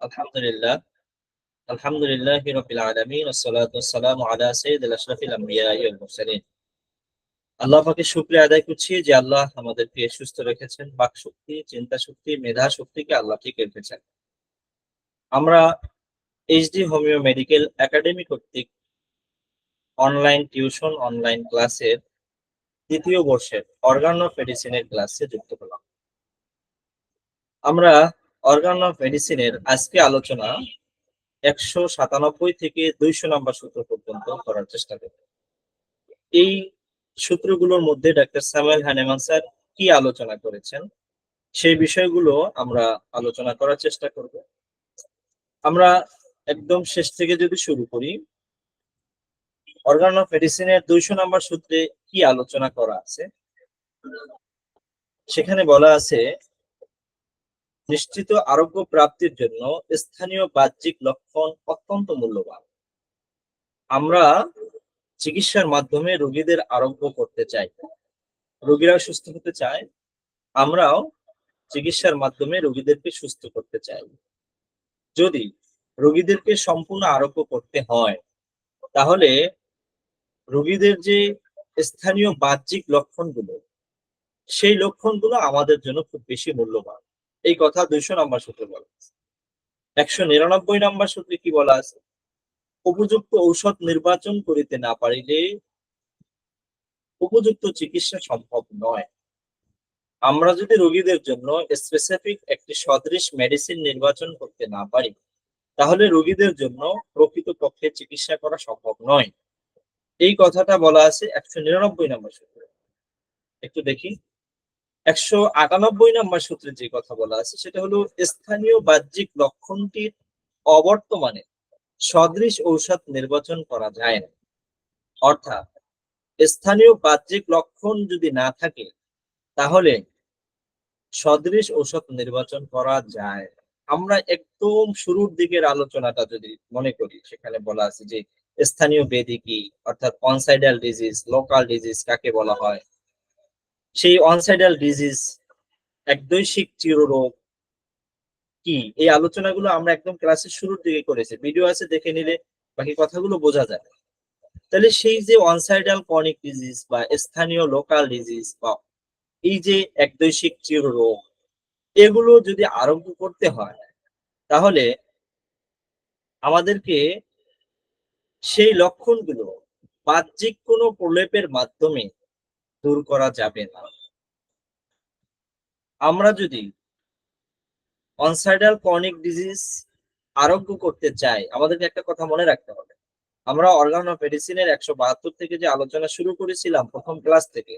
আলহামদুলিল্লাহ। আলহামদুলিল্লাহ রবিল আলমিন সালাম আলা শুকরিয়া আদায় করছি যে আল্লাহ আমাদেরকে সুস্থ রেখেছেন, বাক শক্তি, চিন্তা শক্তি, মেধা শক্তিকে আল্লাহ ঠিক রেখেছেন। আমরা এইচডি হোমিও মেডিকেল একাডেমি কর্তৃক অনলাইন টিউশন, অনলাইন ক্লাসের দ্বিতীয় বর্ষের অর্গান মেডিসিনের ক্লাসে যুক্ত হলাম। আমরা অর্গান অফ মেডিসিনের আজকে আলোচনা একশো সাতানব্বই থেকে দুইশো নাম্বার সূত্র পর্যন্ত করার চেষ্টা করব। এই সূত্রগুলোর মধ্যে ডাক্তার সামুয়েল হানেমান স্যার কি আলোচনা করেছেন, সেই বিষয়গুলো আমরা আলোচনা করার চেষ্টা করব। আমরা একদম শেষ থেকে যদি শুরু করি অর্গান অফ মেডিসিনের দুইশো নাম্বার সূত্রে কি আলোচনা করা আছে, সেখানে বলা আছে নিশ্চিত আরোগ্য প্রাপ্তির জন্য স্থানীয় বাহ্যিক লক্ষণ অত্যন্ত মূল্যবান। আমরা চিকিৎসার মাধ্যমে রোগীদের আরোগ্য করতে চাই। রোগীরা সুস্থ হতে চায়। আমরাও চিকিৎসার মাধ্যমে রোগীদেরকে সুস্থ করতে চাই। যদি রোগীদেরকে সম্পূর্ণ আরোগ্য করতে হয়, তাহলে রোগীদের যে স্থানীয় বাহ্যিক লক্ষণগুলো, সেই লক্ষণগুলো আমাদের জন্য খুব বেশি মূল্যবান। এই কথা দুইশো নম্বর সূত্রে বলা আছে। একশো নিরানব্বই নম্বর সূত্রে কি বলা আছে? উপযুক্ত ঔষধ নির্বাচন করিতে না পারিলে উপযুক্ত চিকিৎসা সম্ভব নয়। আমরা যদি রোগীদের জন্য স্পেসিফিক একটি সদৃশ মেডিসিন নির্বাচন করতে না পারি, তাহলে রোগীদের জন্য প্রকৃত পক্ষে চিকিৎসা করা সম্ভব নয়। এই কথাটা বলা আছে একশো নিরানব্বই নম্বর সূত্রে। একটু দেখি। একশো আটানব্বই নম্বর সূত্রে যে কথা বলা আছে, সেটা হলো স্থানীয় বাহ্যিক লক্ষণটির অবর্তমানে সদৃশ ঔষধ নির্বাচন করা যায় না। অর্থাৎ স্থানীয় বাহ্যিক লক্ষণ যদি না থাকে, তাহলে সদৃশ ঔষধ নির্বাচন করা যায় আমরা একদম শুরুর দিকের আলোচনাটা যদি মনে করি, সেখানে বলা আছে যে স্থানীয় বেদি কি অর্থাৎ অনসাইডাল ডিজিজ, লোকাল ডিজিজ কাকে বলা হয় সেই অনসাইডাল ডিজিজ একদৈশিক চিররোগ কি? এই আলোচনাগুলো আমরা একদম ক্লাসের শুরুর দিকে করেছি। ভিডিও আছে, দেখে নিলে বাকি কথাগুলো বোঝা যায় তাহলে সেই যে অনসাইডাল কনিক ডিজিজ বা স্থানীয় লোকাল ডিজিজ বা এই যে একদৈশিক চিররোগ, এগুলো যদি আরোগ্য করতে হয়, তাহলে আমাদেরকে সেই লক্ষণগুলো বাহ্যিক কোনো প্রলেপের মাধ্যমে দূর করা যাবে না। আমরা যদি অনসাইডাল কর্নিক ডিজিজ আরোগ্য করতে চাই, আমাদেরকে একটা কথা মনে রাখতে হবে। আমরা অর্গান অফ মেডিসিনের একশো বাহাত্তর থেকে যে আলোচনা শুরু করেছিলাম প্রথম ক্লাস থেকে,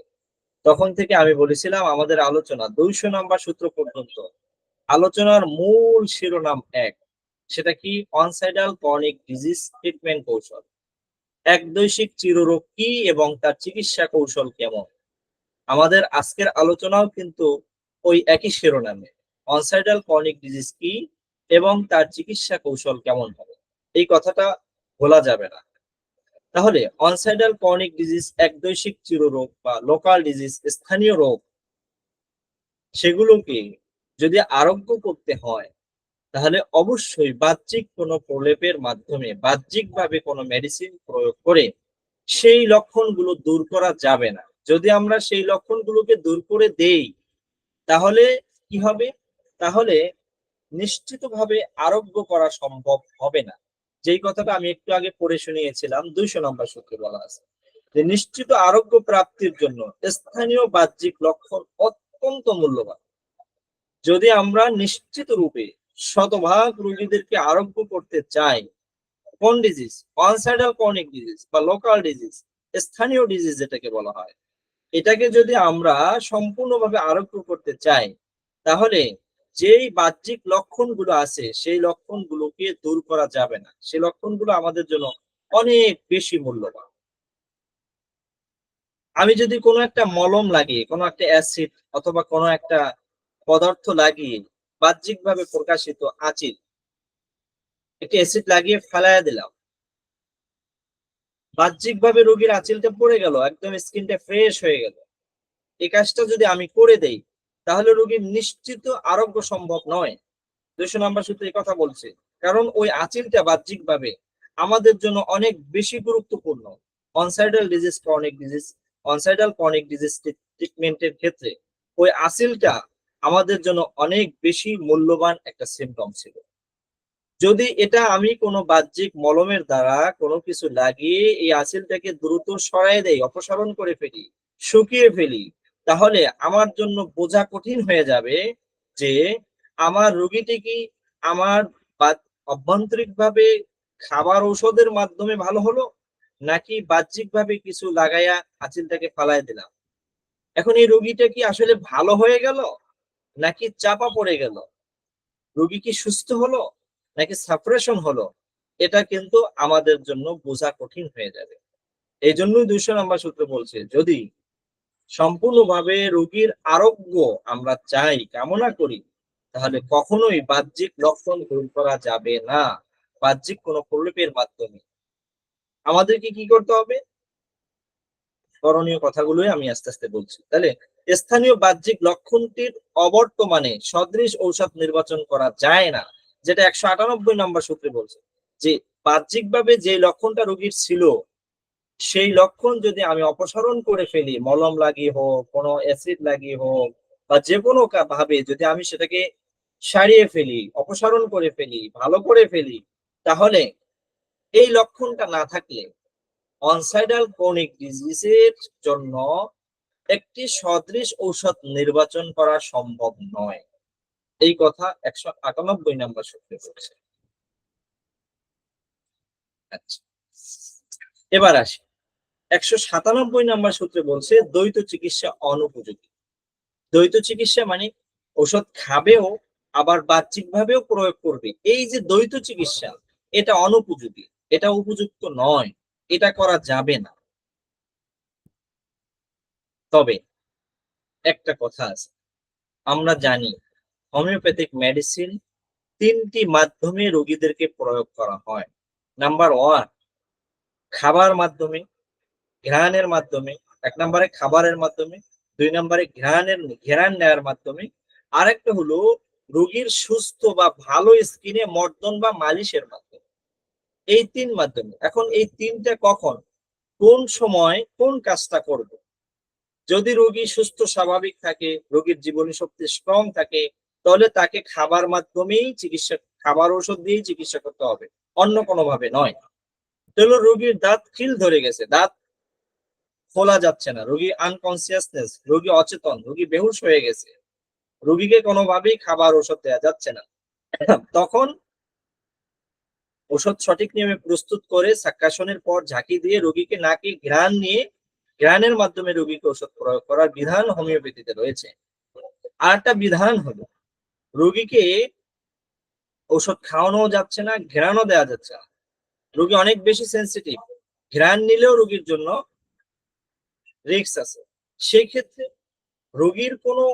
তখন থেকে আমি বলেছিলাম আমাদের আলোচনা দুইশো নাম্বার সূত্র পর্যন্ত। আলোচনার মূল শিরোনাম এক, সেটা কি? অনসাইডাল কর্নিক ডিজিজ ট্রিটমেন্ট কৌশল। একদৈশিক চিররোগ কি এবং তার চিকিৎসা কৌশল কেমন? আমাদের আজকের আলোচনাও কিন্তু ওই একই শিরোনামে অনসাইডাল কর্নিক ডিজিজ কি এবং তার চিকিৎসা কৌশল কেমন হবে? এই কথাটা বলা যাবে না। তাহলে অনসাইডাল কর্নিক ডিজিজ একদৈশিক চিররোগ বা লোকাল ডিজিজ স্থানীয় রোগ, সেগুলোকে যদি আরোগ্য করতে হয়, তাহলে অবশ্যই বাহ্যিক কোনো প্রলেপের মাধ্যমে বাহ্যিকভাবে কোনো মেডিসিন প্রয়োগ করে সেই লক্ষণগুলো দূর করা যাবে না। যদি আমরা সেই লক্ষণগুলোকে দূর করে দেই, তাহলে কি হবে? তাহলে নিশ্চিতভাবে আরোগ্য করা সম্ভব হবে না। যেই কথাটা আমি একটু আগে পড়ে শুনিয়েছিলাম, দুইশো নম্বর সূত্রে বলা আছে যে নিশ্চিত আরোগ্য প্রাপ্তির জন্য স্থানীয় বাহ্যিক লক্ষণ অত্যন্ত মূল্যবান। যদি আমরা নিশ্চিত রূপে শতভাগ রোগীদেরকে আরোগ্য করতে চাই, কোন disease one sided chronic disease বা লোকাল ডিজিজ স্থানীয় ডিজিজ যেটাকে বলা হয় এটাকে যদি আমরা সম্পূর্ণভাবে আরোগ্য করতে চাই, তাহলে যেই বাহ্যিক লক্ষণগুলো আছে, সেই লক্ষণগুলোকে দূর করা যাবে না। সেই লক্ষণগুলো আমাদের জন্য অনেক বেশি মূল্যবান। আমি যদি কোনো একটা মলম লাগিয়ে, কোনো একটা অ্যাসিড অথবা কোনো একটা পদার্থ লাগিয়ে বাহ্যিকভাবে প্রকাশিত আচিল, একটি অ্যাসিড লাগিয়ে ফেলাইয়া দিলাম বাহ্যিকভাবে রোগীর আঁচিলটা পড়ে গেল, একদম স্কিনটা ফ্রেশ হয়ে গেল। এই কাজটা যদি আমি করে দেই, তাহলে রোগীর নিশ্চিত আরোগ্য সম্ভব নয়। দুইশো নাম্বার সূত্রে কথা বলছে, কারণ ওই আঁচিলটা বাহ্যিক ভাবে আমাদের জন্য অনেক বেশি গুরুত্বপূর্ণ। One sided disease chronic disease one sided chronic disease ট্রিটমেন্টের ক্ষেত্রে ওই আসিলটা আমাদের জন্য অনেক বেশি মূল্যবান একটা সিমটম ছিল। যদি এটা আমি কোনো বাহ্যিক মলমের দ্বারা কোনো কিছু লাগিয়ে এই আসিলটাকে দ্রুত সরাই দেই, অপসারণ করে ফেলি, শুকিয়ে ফেলি, তাহলে আমার জন্য বোঝা কঠিন হয়ে যাবে যে আমার রোগীটি কি আমার অভ্যন্তরিক ভাবে খাবার ঔষধের মাধ্যমে ভালো হলো? নাকি বাহ্যিক ভাবে কিছু লাগাইয়া আচিলটাকে ফালাই দিলাম? এখন এই রোগীটা কি আসলে ভালো হয়ে গেল? নাকি চাপা পড়ে গেল? রোগী কি সুস্থ হলো? নাকি সাপারেশন হলো, এটা কিন্তু আমাদের জন্য বোঝা কঠিন হয়ে যাবে। এই জন্যই দুইশো নাম্বার সূত্র বলছে, যদি সম্পূর্ণভাবে রোগীর আরোগ্য আমরা চাই, কামনা করি, তাহলে কখনোই বাহ্যিক লক্ষণ দূর করা যাবে না, বাহ্যিক কোনো প্রলেপের মাধ্যমে। আমাদেরকে কি করতে হবে? করণীয় কথাগুলোই আমি আস্তে আস্তে বলছি। তাহলে স্থানীয় বাহ্যিক লক্ষণটির অবর্তমানে সদৃশ ঔষধ নির্বাচন করা যায় না। যেটা একশো আটানব্বই নম্বর সূত্রে বলছে যে বাহ্যিকভাবে যে লক্ষণটা রোগীর ছিল, সেই লক্ষণ যদি আমি অপসারণ করে ফেলি, মলম লাগিয়ে হোক, কোনো অ্যাসিড লাগিয়ে হোক, বা যে কোনো ভাবে যদি আমি সেটাকে সারিয়ে ফেলি, অপসারণ করে ফেলি, ভালো করে ফেলি, তাহলে এই লক্ষণটা না থাকলে অনসাইডাল ক্রনিক ডিজিজের জন্য একটি সদৃশ ঔষধ নির্বাচন করা সম্ভব নয়। এই কথা একশো আটানব্বই নম্বর সূত্রে বলছে। আচ্ছা। এবার আসি। একশো সাতানব্বই নম্বর সূত্রে বলছে, দ্বৈত চিকিৎসা অনুপযোগী। দ্বৈত চিকিৎসা মানে ওষুধ খাবেও, আবার বাহ্যিক ভাবেও প্রয়োগ করবে। এই যে দ্বৈত চিকিৎসা, এটা অনুপযোগী, এটা উপযুক্ত নয়, এটা করা যাবে না। তবে একটা কথা আছে, আমরা জানি হোমিওপ্যাথিক মেডিসিন তিনটি মাধ্যমে রোগীদেরকে প্রয়োগ করা হয়। নাম্বার ওয়ান, খাবার মাধ্যমে, ঘ্রাণের মাধ্যমে, এক নম্বরে খাবারের মাধ্যমে, দুই নম্বরে ঘ্রাণের ঘেরান নেওয়ার মাধ্যমে। আরেকটা হলো রোগীর সুস্থ বা ভালো স্কিনে মর্দন বা মালিশের মাধ্যমে। এই তিন মাধ্যমে। এখন এই তিনটা কখন? কোন সময় কোন কাজটা করব? যদি রোগী সুস্থ স্বাভাবিক থাকে, রোগীর জীবনী শক্তি স্ট্রং থাকে তাহলে তাকে খাবার মাধ্যমেই চিকিৎসা, খাবার ওষুধ দিয়েই চিকিৎসা করতে হবে। অন্য কোনো ভাবে নয় তাহলে রোগীর দাঁত খিল ধরে গেছে। দাঁত খোলা যাচ্ছে না। রোগী আনকনসিয়াসনেস রোগী অচেতন, রোগী বেহুশ হয়ে গেছে। রোগীকে কোনোভাবেই খাবার ওষুধ দেওয়া যাচ্ছে না। তখন ওষুধ সঠিক নিয়মে প্রস্তুত করে সাক্ষাসনের পর ঝাঁকি দিয়ে রোগীকে নাকি ঘ্রাণ নিয়ে, ঘ্রাণের মাধ্যমে রোগীকে ওষুধ প্রয়োগ করার বিধান হোমিওপ্যাথিতে রয়েছে। আর একটা বিধান হলো রোগীকে ওষুধ খাওয়ানো যাচ্ছে না ঘেরানো দেওয়া যাচ্ছে না। রোগী অনেক বেশি সেন্সিটিভ ঘ্রাণ নিলেও রোগীর জন্য রিক্স আছে। সেই ক্ষেত্রে রোগীর কোনো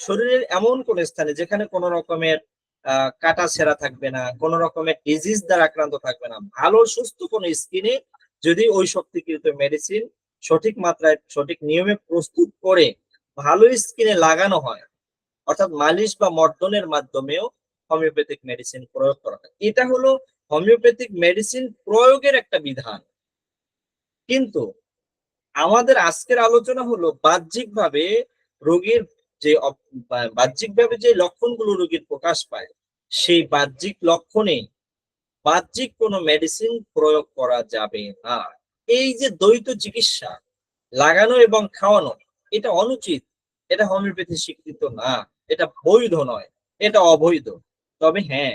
শরীরের এমন কোন স্থানে যেখানে কোনো রকমের কাটা ছেঁড়া থাকবে না, কোন রকমের ডিজিজ দ্বারা আক্রান্ত থাকবে না। ভালো, সুস্থ কোন স্কিনে যদি ওই শক্তিকৃত মেডিসিন সঠিক মাত্রায়, সঠিক নিয়মে প্রস্তুত করে, ভালো স্কিনে লাগানো হয় অর্থাৎ মালিশ বা মর্দনের মাধ্যমেও হোমিওপ্যাথিক মেডিসিন প্রয়োগ করা হয়। এটা হলো হোমিওপ্যাথিক মেডিসিন প্রয়োগের একটা বিধান। কিন্তু আমাদের আজকের আলোচনা হলো বাহ্যিকভাবে রোগীর যে বাহ্যিকভাবে যে লক্ষণগুলো রোগীর প্রকাশ পায়, সেই বাহ্যিক লক্ষণে বাহ্যিক কোনো মেডিসিন প্রয়োগ করা যাবে না। এই যে দ্বৈত চিকিৎসা, লাগানো এবং খাওয়ানো, এটা অনুচিত। এটা হোমিওপ্যাথি স্বীকৃত না। এটা বৈধ নয়, এটা অবৈধ। তবে হ্যাঁ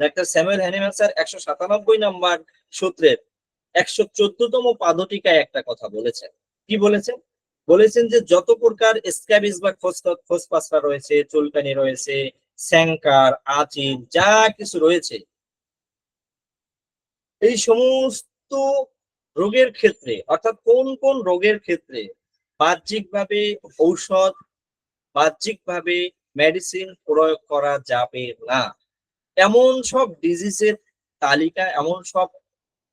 ডাক্তার স্যামুয়েল হ্যানিম্যান স্যার একশো সাতানব্বই নম্বর সূত্রের একশো চোদ্দতম পাদটিকায় একটা কথা বলেছেন। কি বলেছেন? বলেছেন যে যত প্রকার স্ক্যাবিস বা খোসপাসরা রয়েছে, চুলকানি রয়েছে স্যাঙ্কার আচিল, যা কিছু রয়েছে, এই সমস্ত রোগের ক্ষেত্রে, অর্থাৎ কোন কোন রোগের ক্ষেত্রে বাহ্যিকভাবে ঔষধ বাহ্যিকভাবে মেডিসিন প্রয়োগ করা যাবে না। এমন সব ডিজিজের তালিকা, এমন সব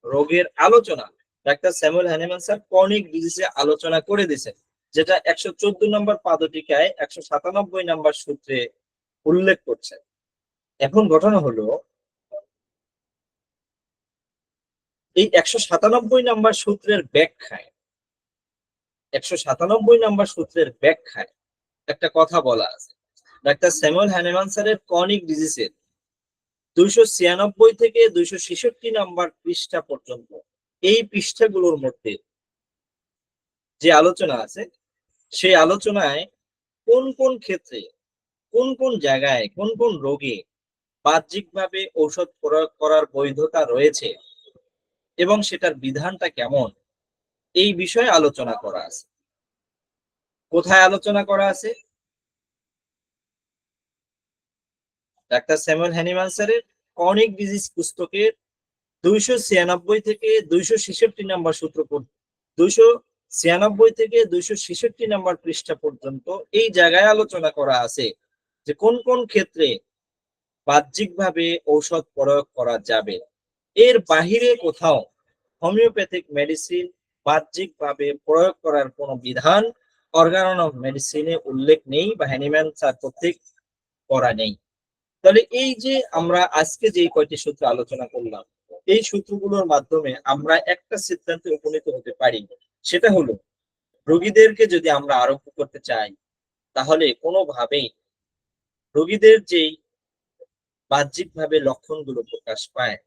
রোগের আলোচনা doctor Samuel Hahnemann sir chronic ডিজিজে আলোচনা করে দিয়েছেন, যেটা একশো চোদ্দ নম্বর পাদটিকায় একশো সাতানব্বই নম্বর সূত্রে উল্লেখ করছেন। এখন ঘটনা হলো, এই একশো সাতানব্বই নাম্বার সূত্রের ব্যাখ্যায়, একশো সাতানব্বই নাম্বার সূত্রের ব্যাখ্যায় একটা কথা বলা আছে। ডাক্তার স্যামুয়েল হ্যানেমান স্যারের কনিক ডিজিজের দুইশো ছিয়ানব্বই থেকে দুইশো ছেষট্টি নাম্বার পৃষ্ঠা পর্যন্ত এই পৃষ্ঠাগুলোর মধ্যে যে আলোচনা আছে, সেই আলোচনায় কোন কোন ক্ষেত্রে, কোন কোন জায়গায়, কোন কোন রোগে বাহ্যিকভাবে ঔষধ প্রয়োগ করার বৈধতা রয়েছে এবং সেটার বিধানটা কেমন, এই বিষয়ে আলোচনা করা আছে। কোথায় আলোচনা করা আছে? ডাক্তার স্যামুয়েল হ্যানিমান স্যারের কনিক ডিজিজ পুস্তকের দুইশো ছিয়ানব্বই থেকে দুইশো ছেষট্টি নাম্বার সূত্র দুইশো ছিয়ানব্বই থেকে দুইশো ছেষট্টি নাম্বার পৃষ্ঠা পর্যন্ত এই জায়গায় আলোচনা করা আছে যে কোন কোন ক্ষেত্রে বাহ্যিকভাবে ঔষধ প্রয়োগ করা যাবে। এর বাহিরে কোথাও হোমিওপ্যাথিক মেডিসিন বাহ্যিকভাবে প্রয়োগ করার কোনো বিধান অর্গানন অফ মেডিসিনে উল্লেখ নেই বা হ্যানিম্যান স্যার কর্তৃক করা নেই। তাহলে এই যে আমরা আজকে যে কয়টি সূত্র আলোচনা করলাম, এই সূত্রগুলোর মাধ্যমে আমরা একটা সিদ্ধান্তে উপনীত হতে পারি। সেটা হলো, রোগীদেরকে যদি আমরা আরোগ্য করতে চাই, তাহলে কোনোভাবেই রোগীদের যেই বাহ্যিকভাবে লক্ষণগুলো প্রকাশ পায়,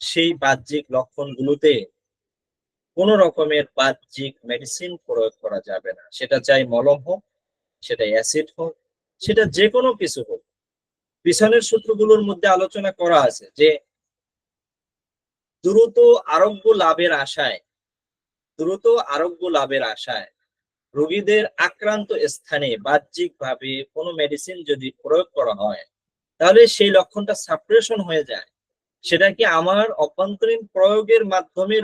সেই বাহ্যিক লক্ষণগুলোতে কোন রকমের বাহ্যিক মেডিসিন প্রয়োগ করা যাবে না। সেটা চাই মলম হোক, সেটা অ্যাসিড হোক, সেটা যে কোনো কিছু হোক। পিছনের সূত্রগুলোর মধ্যে আলোচনা করা আছে যে দ্রুত আরোগ্য লাভের আশায়, দ্রুত আরোগ্য লাভের আশায় রোগীদের আক্রান্ত স্থানে বাহ্যিকভাবে কোনো মেডিসিন যদি প্রয়োগ করা হয়, তাহলে সেই লক্ষণটা সাপ্রেশন হয়ে যায়। সেটা কি আমার অভ্যন্তরীণ প্রয়োগের মাধ্যমে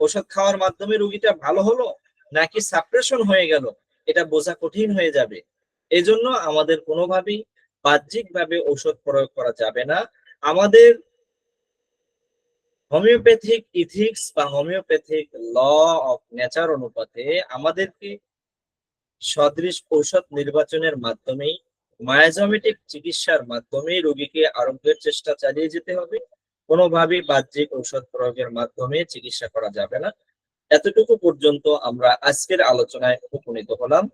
ওষুধ খাওয়ার মাধ্যমে রোগীটা ভালো হলো নাকি সাপ্রেশন হয়ে গেল? এটা বোঝা কঠিন হয়ে যাবে। এই জন্য আমাদের কোনোভাবেই বাহ্যিকভাবে ঔষধ প্রয়োগ করা যাবে না। আমাদের হোমিওপ্যাথিক ইথিক্স বা হোমিওপ্যাথিক ল অফ নেচার অনুপাতে আমাদেরকে সদৃশ ঔষধ নির্বাচনের মাধ্যমেই মায়াজমেটিক চিকিৎসার মাধ্যমে রোগীকে আরোগ্যের চেষ্টা চালিয়ে যেতে হবে। কোনোভাবেই বাহ্যিক ঔষধ প্রয়োগের মাধ্যমে চিকিৎসা করা যাবে না। এতটুকু পর্যন্ত আমরা আজকের আলোচনায় উপনীত হলাম।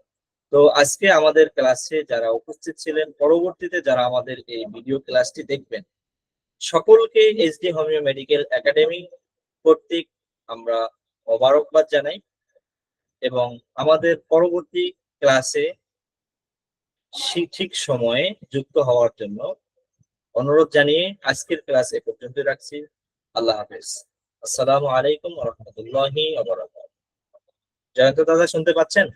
তো আজকে আমাদের ক্লাসে যারা উপস্থিত ছিলেন, পরবর্তীতে যারা আমাদের এই ভিডিও ক্লাসটি দেখবেন, সকলকে এসডি হোমিও মেডিকেল একাডেমি কর্তৃক আমরা মোবারকবাদ জানাই এবং আমাদের পরবর্তী ক্লাসে ঠিক সময়ে যুক্ত হওয়ার জন্য অনুরোধ জানিয়ে আজকের ক্লাস এ পর্যন্ত রাখছি। আল্লাহ হাফেজ। আসসালামু আলাইকুম রহমতুল্লাহি জয়ন্ত দাদা শুনতে পাচ্ছেন?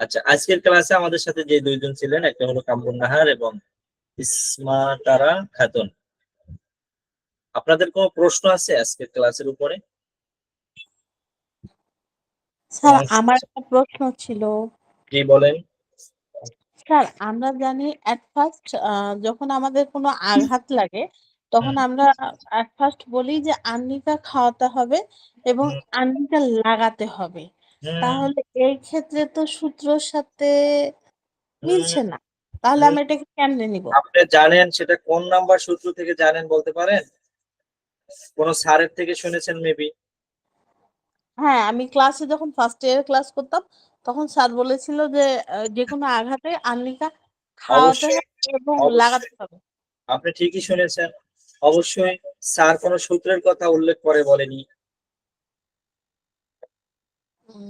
আচ্ছা আজকের ক্লাসে আমাদের সাথে যে দুইজন ছিলেন একটা হলো কামরুন নাহার এবং ইসমা তারা খাতুন। আপনাদের কোনো প্রশ্ন আছে আজকের ক্লাসের উপরে? স্যার আমার একটা প্রশ্ন ছিল। কি বলেন। স্যার আমরা জানি এট ফার্স্ট যখন আমাদের কোনো আঘাত লাগে তখন আমরা এট ফার্স্ট বলি যে আর্নিকা খাওয়াতে হবে এবং। আর্নিকা লাগাতে হবে। তাহলে এই ক্ষেত্রে তো সূত্রর সাথে মিলছে না। তাহলে আমি এটাকে কেমনে নিব? আপনি জানেন সেটা কোন নাম্বার সূত্র থেকে জানেন বলতে পারেন? কোন স্যারের থেকে শুনেছেন মেবি হ্যাঁ আমি ক্লাসে যখন ফার্স্ট ইয়ার ক্লাস করতাম তখন স্যার বলেছিল যে যে কোনো আঘাতে আর্নিকা খাওয়াতে এবং লাগাতে হবে। আপনি ঠিকই শুনেছেন। অবশ্যই স্যার কোন সূত্রের কথা উল্লেখ করে বলেনি।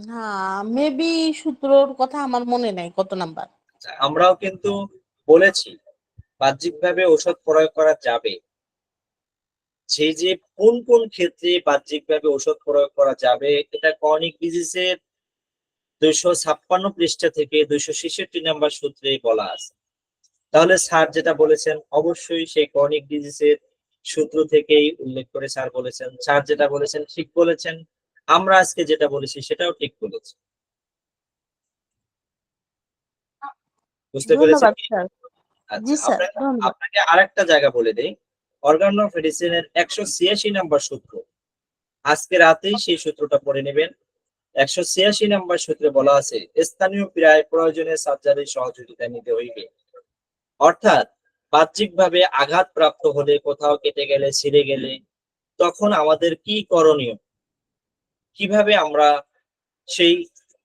হ্যাঁ মেবি সূত্রর কথা আমার মনে নাই কত নাম্বার। আমরাও কিন্তু বলেছি বাহ্যিকভাবে ওষুধ প্রয়োগ করা যাবে। যে যে কোন কোন ক্ষেত্রে বাহ্যিকভাবে ওষুধ প্রয়োগ করা যাবে এটা কর্নিক ডিজিজের দুইশো ছাপ্পান্ন পৃষ্ঠা থেকে দুইশো ছেষট্টি নাম্বার সূত্রে বলা আছে। তাহলে স্যার যেটা বলেছেন অবশ্যই সেই কর্নিক ডিজিজের সূত্র থেকেই উল্লেখ করে স্যার বলেছেন। স্যার যেটা বলেছেন ঠিক বলেছেন। আমরা আজকে যেটা বলেছি সেটাও ঠিক বলেছি। বুঝতে পেরেছেন স্যার। আচ্ছা, আপনাকে- আরেকটা জায়গা বলে দেই। অর্গান মেডিসিনের একশো ছিয়াশি নাম্বার সূত্র। আজকে রাতেই সেই সূত্রটা পড়ে নেবেন। একশো ছিয়াশি নাম্বার সূত্রে বলা আছে, স্থানীয় প্রায় প্রয়োজনে সার্জারির সহযোগিতা নিতে হইবে। অর্থাৎ, বাহ্যিকভাবে আঘাত প্রাপ্ত হলে কোথাও কেটে গেলে, ছিঁড়ে গেলে, তখন আমাদের কি করণীয়? কীভাবে আমরা সেই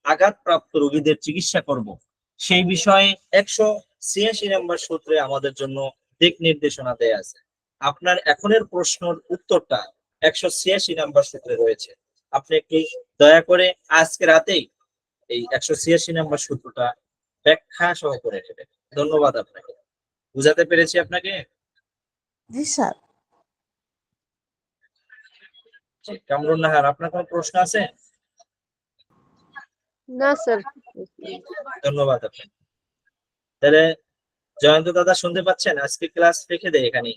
আঘাতপ্রাপ্ত রোগীদের চিকিৎসা করব? সেই বিষয়ে একশো ছিয়াশি নম্বর সূত্রে আমাদের জন্য দিক নির্দেশনা দেয়া আছে। আপনার এখনের প্রশ্নের উত্তরটা একশো ছিয়াশি নম্বর সূত্রে রয়েছে। আপনি একটু দয়া করে আজকে রাতেই এই একশো ছিয়াশি নম্বর সূত্রটা ব্যাখ্যা সহ করে নেবেন ধন্যবাদ আপনাকে। বুঝাতে পেরেছি আপনাকে? জি স্যার। কামরুন নাহার আপনার কোনো প্রশ্ন আছে? না স্যার। ধন্যবাদ আপনাকে। তাহলে জয়ন্ত দাদা শুনতে পাচ্ছেন? আজকে ক্লাস রেখে দেয় এখানেই।